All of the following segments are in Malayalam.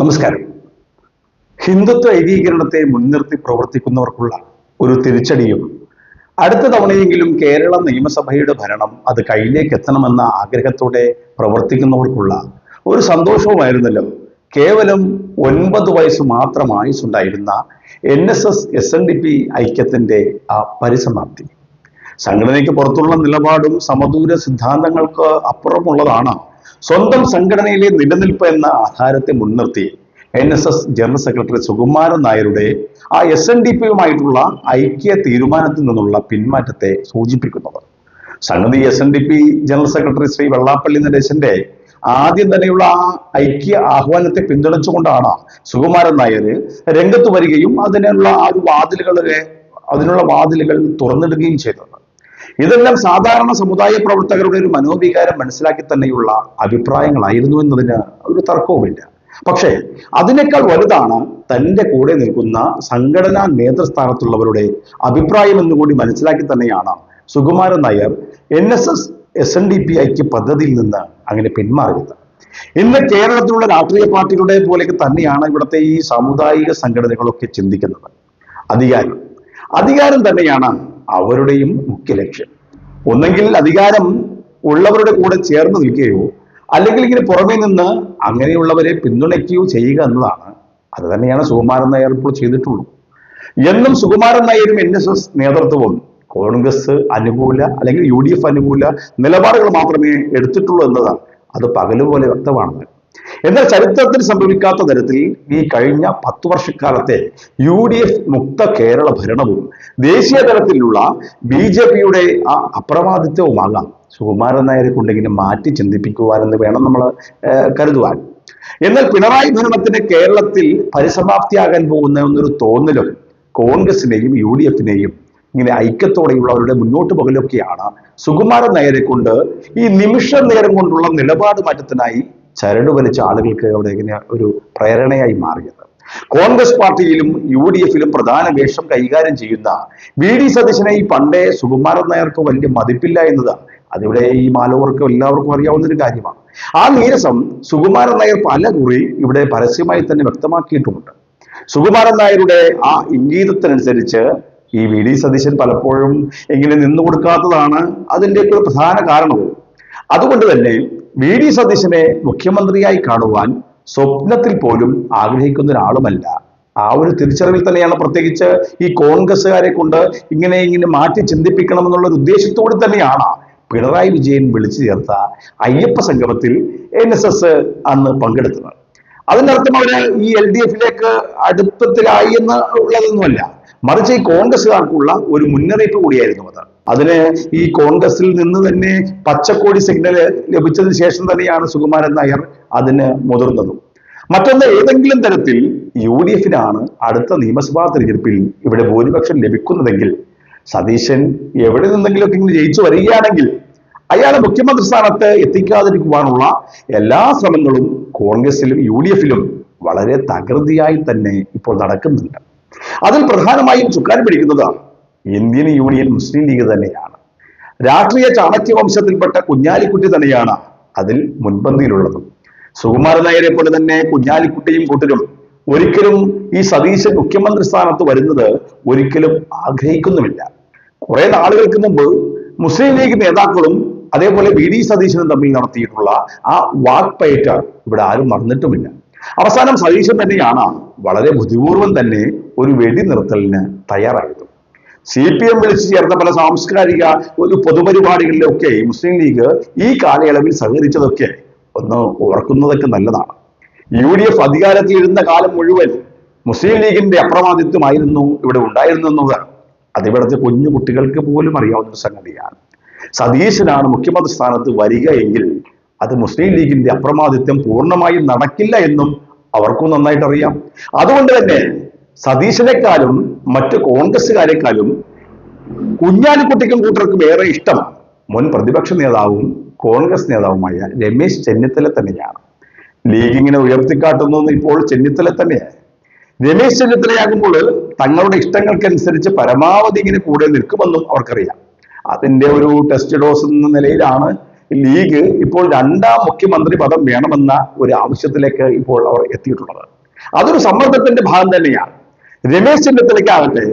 നമസ്കാരം. ഹിന്ദുത്വ ഏകീകരണത്തെ മുൻനിർത്തി പ്രവർത്തിക്കുന്നവർക്കുള്ള ഒരു തിരിച്ചടിയും അടുത്ത തവണയെങ്കിലും കേരള നിയമസഭയുടെ ഭരണം അത് കയ്യിലേക്ക് എത്തണമെന്ന ആഗ്രഹത്തോടെ പ്രവർത്തിക്കുന്നവർക്കുള്ള ഒരു സന്തോഷവുമായിരുന്നല്ലോ. കേവലം ഒൻപത് വയസ്സ് മാത്രം ആയുസുണ്ടായിരുന്ന N S S S N D P ഐക്യത്തിന്റെ ആ പരിസമാപ്തി. സംഘടനയ്ക്ക് പുറത്തുള്ള നിലപാടും സമദൂര സിദ്ധാന്തങ്ങൾക്ക് അപ്പുറമുള്ളതാണ് സ്വന്തം സംഘടനയിലെ നിലനിൽപ്പ് എന്ന ആധാരത്തെ മുൻനിർത്തി N S S general secretary Sukumaran Nair ആ എസ് എൻ ഡി പിയുമായിട്ടുള്ള ഐക്യ തീരുമാനത്തിൽ നിന്നുള്ള പിന്മാറ്റത്തെ സൂചിപ്പിക്കുന്നത്. സംഗതി S N D P general secretary Shri Vellappally നടേശന്റെ ആദ്യം തന്നെയുള്ള ആ ഐക്യ ആഹ്വാനത്തെ പിന്തുണച്ചുകൊണ്ടാണ് സുകുമാരൻ നായർ രംഗത്ത് വരികയും അതിനുള്ള ആ ഒരു വാതിലുകളെ അതിനുള്ള വാതിലുകൾ തുറന്നിടുകയും ചെയ്തത്. ഇതെല്ലാം സാധാരണ സമുദായ പ്രവർത്തകരുടെ ഒരു മനോവികാരം മനസ്സിലാക്കി തന്നെയുള്ള അഭിപ്രായങ്ങളായിരുന്നു എന്നതിന് ഒരു തർക്കവുമില്ല. പക്ഷേ അതിനേക്കാൾ വലുതാണ് തന്റെ കൂടെ നിൽക്കുന്ന സംഘടനാ നേതൃസ്ഥാനത്തുള്ളവരുടെ അഭിപ്രായം എന്നുകൂടി മനസ്സിലാക്കി തന്നെയാണ് Sukumaran Nair N S S S N D P ഐക്യ പദ്ധതിയിൽ നിന്ന് അങ്ങനെ പിന്മാറിയത്. ഇന്ന് കേരളത്തിലുള്ള രാഷ്ട്രീയ പാർട്ടികളുടെ പോലെയൊക്കെ തന്നെയാണ് ഇവിടുത്തെ ഈ സാമുദായിക സംഘടനകളൊക്കെ ചിന്തിക്കുന്നത്. അധികാരം. അധികാരം തന്നെയാണ് അവരുടെയും മുഖ്യ ലക്ഷ്യം. ഒന്നെങ്കിൽ അധികാരം ഉള്ളവരുടെ കൂടെ ചേർന്ന് നിൽക്കുകയോ അല്ലെങ്കിൽ ഇങ്ങനെ പുറമേ നിന്ന് അങ്ങനെയുള്ളവരെ പിന്തുണയ്ക്കുകയോ ചെയ്യുക എന്നതാണ്. അത് തന്നെയാണ് സുകുമാരൻ നായർ ഇപ്പോൾ ചെയ്തിട്ടുള്ളൂ എന്നും സുകുമാരൻ നായരും എൻ എസ് എസ് നേതൃത്വവും കോൺഗ്രസ് അനുകൂല അല്ലെങ്കിൽ യു ഡി എഫ് അനുകൂല നിലപാടുകൾ മാത്രമേ എടുത്തിട്ടുള്ളൂ എന്നതാണ്. അത് പകലുപോലെ വ്യക്തമാണ്. എന്നാൽ ചരിത്രത്തിൽ സംഭവിക്കാത്ത തരത്തിൽ ഈ കഴിഞ്ഞ പത്തു വർഷക്കാലത്തെ യു ഡി എഫ് മുക്ത കേരള ഭരണവും ദേശീയ തലത്തിലുള്ള ബി ജെ പിയുടെ ആ അപ്രമാദിത്വവുമാകാം. സുകുമാരൻ നായരെ കൊണ്ടെങ്കിലും മാറ്റി ചിന്തിപ്പിക്കുവാനെന്ന് വേണം നമ്മൾ കരുതുവാൻ. എന്നാൽ പിണറായി ഭരണത്തിന് കേരളത്തിൽ പരിസമാപ്തിയാകാൻ പോകുന്ന എന്നൊരു തോന്നലും കോൺഗ്രസിനെയും യു ഡി എഫിനെയും ഇങ്ങനെ ഐക്യത്തോടെയുള്ളവരുടെ മുന്നോട്ട് പോകലൊക്കെയാണ് സുകുമാരൻ നായരെ കൊണ്ട് ഈ നിമിഷ നേരം കൊണ്ടുള്ള നിലപാട് മാറ്റത്തിനായി ചരട് വലിച്ച ആളുകൾക്ക് അവിടെ ഇങ്ങനെ ഒരു പ്രേരണയായി മാറിയത്. കോൺഗ്രസ് പാർട്ടിയിലും യു ഡി എഫിലും പ്രധാന വേഷം കൈകാര്യം ചെയ്യുന്ന വി ഡി സതീശനെ ഈ പണ്ടേ സുകുമാരൻ നായർക്ക് വലിയ മതിപ്പില്ല എന്നതാണ് അതിവിടെ ഈ മാലോവർക്കും എല്ലാവർക്കും അറിയാവുന്ന ഒരു കാര്യമാണ്. ആ നീരസം സുകുമാരൻ നായർ പല കുറി ഇവിടെ പരസ്യമായി തന്നെ വ്യക്തമാക്കിയിട്ടുമുണ്ട്. സുകുമാരൻ നായരുടെ ആ ഇംഗീതത്തിനനുസരിച്ച് ഈ വി ഡി സതീശൻ പലപ്പോഴും ഇങ്ങനെ നിന്നു കൊടുക്കാത്തതാണ് അതിന്റെയൊക്കെ ഒരു പ്രധാന കാരണവും. അതുകൊണ്ട് തന്നെ വി ഡി സതീശനെ മുഖ്യമന്ത്രിയായി കാണുവാൻ സ്വപ്നത്തിൽ പോലും ആഗ്രഹിക്കുന്ന ഒരാളുമല്ല. ആ ഒരു തിരിച്ചറിവിൽ തന്നെയാണ് പ്രത്യേകിച്ച് ഈ കോൺഗ്രസ്സുകാരെ കൊണ്ട് ഇങ്ങനെ ഇങ്ങനെ മാറ്റി ചിന്തിപ്പിക്കണം എന്നുള്ള ഒരു ഉദ്ദേശത്തോടെ തന്നെയാണ് പിണറായി വിജയൻ വിളിച്ചു ചേർത്ത അയ്യപ്പ സംഗമത്തിൽ എൻ എസ് എസ് അന്ന് പങ്കെടുത്തത്. അതിനർത്ഥം അവർ ഈ എൽ ഡി എഫിലേക്ക് അടുപ്പത്തിലായി എന്ന് ഉള്ളതൊന്നുമല്ല. മറിച്ച് ഈ കോൺഗ്രസ്സുകാർക്കുള്ള ഒരു മുന്നറിയിപ്പ് കൂടിയായിരുന്നു അത്. അതിന് ഈ കോൺഗ്രസിൽ നിന്ന് തന്നെ പച്ചക്കോടി സിഗ്നൽ ലഭിച്ചതിന് ശേഷം തന്നെയാണ് സുകുമാരൻ നായർ അതിന് മുതിർന്നതും. മറ്റൊന്ന് ഏതെങ്കിലും തരത്തിൽ യു ഡി എഫിനാണ് അടുത്ത നിയമസഭാ തിരഞ്ഞെടുപ്പിൽ ഇവിടെ ഭൂരിപക്ഷം ലഭിക്കുന്നതെങ്കിൽ സതീശൻ എവിടെ നിന്നെങ്കിലൊക്കെ ഇങ്ങനെ ജയിച്ചു വരികയാണെങ്കിൽ അയാളെ മുഖ്യമന്ത്രി സ്ഥാനത്ത് എത്തിക്കാതിരിക്കുവാനുള്ള എല്ലാ ശ്രമങ്ങളും കോൺഗ്രസിലും യു ഡി എഫിലും വളരെ തകൃതിയായി തന്നെ ഇപ്പോൾ നടക്കുന്നുണ്ട്. അതിൽ പ്രധാനമായും ചുക്കാൻ പിടിക്കുന്നത് ഇന്ത്യൻ യൂണിയൻ മുസ്ലിം ലീഗ് തന്നെയാണ്. രാഷ്ട്രീയ ചാണക്യ വംശത്തിൽപ്പെട്ട കുഞ്ഞാലിക്കുട്ടി തന്നെയാണ് അതിൽ മുൻപന്തിയിലുള്ളത്. സുകുമാരൻ നായരെ പോലെ തന്നെ കുഞ്ഞാലിക്കുട്ടിയും കൂട്ടരും ഒരിക്കലും ഈ സതീശൻ മുഖ്യമന്ത്രി സ്ഥാനത്ത് വരുന്നത് ഒരിക്കലും ആഗ്രഹിക്കുന്നുമില്ല. കുറെ നാളുകൾക്ക് മുമ്പ് മുസ്ലിം ലീഗ് നേതാക്കളും അതേപോലെ വി ഡി സതീശനും തമ്മിൽ നടത്തിയിട്ടുള്ള ആ വാക്പയറ്റ ഇവിടെ ആരും മറന്നിട്ടുമില്ല. അവസാനം സതീശൻ തന്നെയാണ് വളരെ ബുദ്ധിപൂർവം തന്നെ ഒരു വെടി നിർത്തലിന് തയ്യാറായത്. സി പി എം വിളിച്ചു ചേർന്ന പല സാംസ്കാരിക ഒരു പൊതുപരിപാടികളിലൊക്കെ മുസ്ലിം ലീഗ് ഈ കാലയളവിൽ സഹകരിച്ചതൊക്കെ ഒന്ന് ഓർക്കുന്നതൊക്കെ നല്ലതാണ്. യു ഡി എഫ് കാലം മുഴുവൻ മുസ്ലിം ലീഗിന്റെ അപ്രമാദിത്വമായിരുന്നു ഇവിടെ ഉണ്ടായിരുന്നത്. അത് ഇവിടുത്തെ കുഞ്ഞു കുട്ടികൾക്ക് പോലും അറിയാവുന്ന ഒരു സംഗതിയാണ്. സതീശനാണ് മുഖ്യമന്ത്രി സ്ഥാനത്ത് വരിക എങ്കിൽ അത് മുസ്ലിം ലീഗിന്റെ അപ്രമാദിത്വം പൂർണമായും നടക്കില്ല എന്നും അവർക്കും നന്നായിട്ട് അറിയാം അതുകൊണ്ട് തന്നെ സതീശനെക്കാളും മറ്റ് കോൺഗ്രസ്സുകാരെക്കാളും കുഞ്ഞാലിക്കുട്ടിക്കും കൂട്ടർക്കും ഏറെ ഇഷ്ടം മുൻ പ്രതിപക്ഷ നേതാവും കോൺഗ്രസ് നേതാവുമായ രമേശ് ചെന്നിത്തല തന്നെയാണ്. ലീഗ് ഇങ്ങനെ ഉയർത്തിക്കാട്ടുന്നത് ഇപ്പോൾ ചെന്നിത്തല തന്നെയാണ്. രമേശ് ചെന്നിത്തലയാകുമ്പോൾ തങ്ങളുടെ ഇഷ്ടങ്ങൾക്കനുസരിച്ച് പരമാവധി ഇങ്ങനെ കൂടെ നിൽക്കുമെന്നും അവർക്കറിയാം. അതിന്റെ ഒരു ടെസ്റ്റ് ഡോസ് എന്ന നിലയിലാണ് ലീഗ് ഇപ്പോൾ രണ്ടാം മുഖ്യമന്ത്രി പദം വേണമെന്ന ഒരു ആവശ്യത്തിലേക്ക് ഇപ്പോൾ അവർ എത്തിയിട്ടുള്ളത്. അതൊരു സമ്മർദ്ദത്തിന്റെ ഭാഗം തന്നെയാണ്. Ramesh ചെന്നിത്തലയ്ക്കാകട്ടെ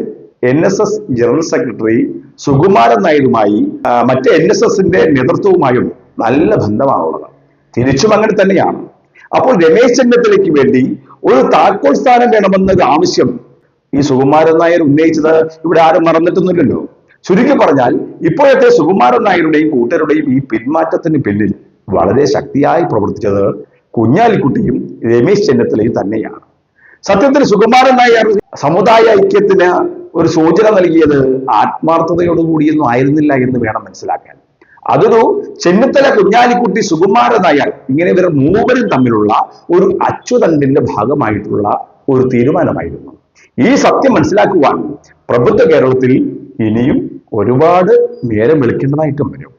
N S S general secretary Sukumaran നായരുമായി മറ്റ് എൻ എസ് എസിന്റെ നേതൃത്വവുമായും നല്ല ബന്ധമാണുള്ളത്. തിരിച്ചും അങ്ങനെ തന്നെയാണ്. അപ്പോൾ രമേശ് ചെന്നിത്തലയ്ക്ക് വേണ്ടി ഒരു താക്കോൽ സ്ഥാനം വേണമെന്നൊരു ആവശ്യം ഈ സുകുമാരൻ നായർ ഉന്നയിച്ചത് ഇവിടെ ആരും മറന്നിട്ടൊന്നുമില്ലല്ലോ. ചുരുക്കി പറഞ്ഞാൽ ഇപ്പോഴത്തെ സുകുമാരൻ നായരുടെയും കൂട്ടരുടെയും ഈ പിന്മാറ്റത്തിന് പിന്നിൽ വളരെ ശക്തിയായി പ്രവർത്തിച്ചത് കുഞ്ഞാലിക്കുട്ടിയും രമേശ് ചെന്നിത്തലയും തന്നെയാണ്. സത്യത്തിൽ സുകുമാരൻ നായർ സമുദായ ഐക്യത്തിന് ഒരു സൂചന നൽകിയത് ആത്മാർത്ഥതയോടുകൂടിയൊന്നും ആയിരുന്നില്ല എന്ന് വേണം മനസ്സിലാക്കാൻ. അതൊരു ചെന്നിത്തല കുഞ്ഞാലിക്കുട്ടി സുകുമാരൻ നായർ ഇങ്ങനെ ഇവർ മൂവരും തമ്മിലുള്ള ഒരു അച്ചുതണ്ടിന്റെ ഭാഗമായിട്ടുള്ള ഒരു തീരുമാനമായിരുന്നു. ഈ സത്യം മനസ്സിലാക്കുവാൻ പ്രബുദ്ധ കേരളത്തിൽ ഇനിയും ഒരുപാട് നേരം വിളിക്കേണ്ടതായിട്ടും വരും.